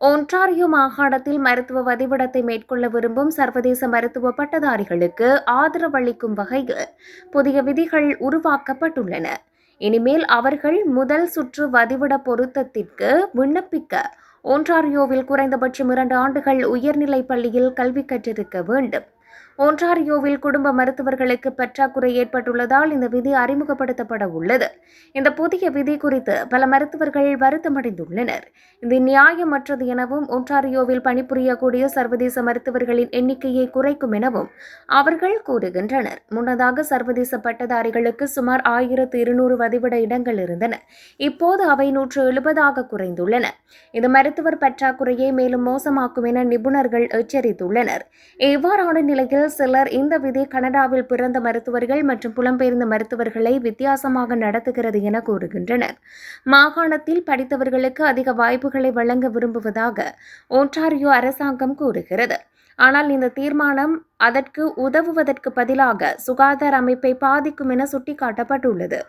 Ontario மாகாணத்தில் மருத்துவ வதிவிடத்தை மேற்கொள்ள விரும்பும் சர்வதேச மருத்துவ பட்டதாரிகளுக்கு ஆதரவளிக்கும் வகையில் புதிய விதிகள் உருவாக்கப்பட்டுள்ளன. இனிமேல் அவர்கள் முதல் சுற்று வதிவிட பொருத்தத்திற்கு விண்ணப்பிக்க ஒன்றாரியோவில் குறைந்தபட்சம் இரண்டு ஆண்டுகள் உயர்நிலை பள்ளியில் கல்வி கற்றிருக்க வேண்டும். ஒன்றாரியோவில் குடும்ப மருத்துவர்களுக்கு பற்றாக்குறை ஏற்பட்டுள்ளதால் இந்த விதி அறிமுகப்படுத்தப்பட உள்ளது. இந்த புதிய விதி குறித்து பல மருத்துவர்கள் வருத்தமடைந்துள்ளனர். இது நியாயமற்றது எனவும் ஒன்றாரியோவில் பணிபுரியக்கூடிய சர்வதேச மருத்துவர்களின் எண்ணிக்கையை குறைக்கும் எனவும் அவர்கள் கூறுகின்றனர். முன்னதாக சர்வதேச பட்டதாரிகளுக்கு சுமார் ஆயிரத்து இருநூறு வதிவிட இடங்கள் இருந்தன. இப்போது அவை நூற்று எழுபதாக குறைந்துள்ளன. இது மருத்துவர் பற்றாக்குறையை மேலும் மோசமாக்கும் என நிபுணர்கள் எச்சரித்துள்ளனர். இவ்வாறான நிலை இந்நிலையில் சிலர் இந்த விதி கனடாவில் பிறந்த மருத்துவர்கள் மற்றும் புலம்பெயர்ந்த மருத்துவர்களை வித்தியாசமாக நடத்துகிறது என கூறுகின்றனர். மாகாணத்தில் படித்தவர்களுக்கு அதிக வாய்ப்புகளை வழங்க விரும்புவதாக ஒன்டாரியோ அரசாங்கம் கூறுகிறது. ஆனால் இந்த தீர்மானம் அதற்கு உதவுவதற்கு பதிலாக சுகாதார அமைப்பை பாதிக்கும் என சுட்டிக்காட்டப்பட்டுள்ளது.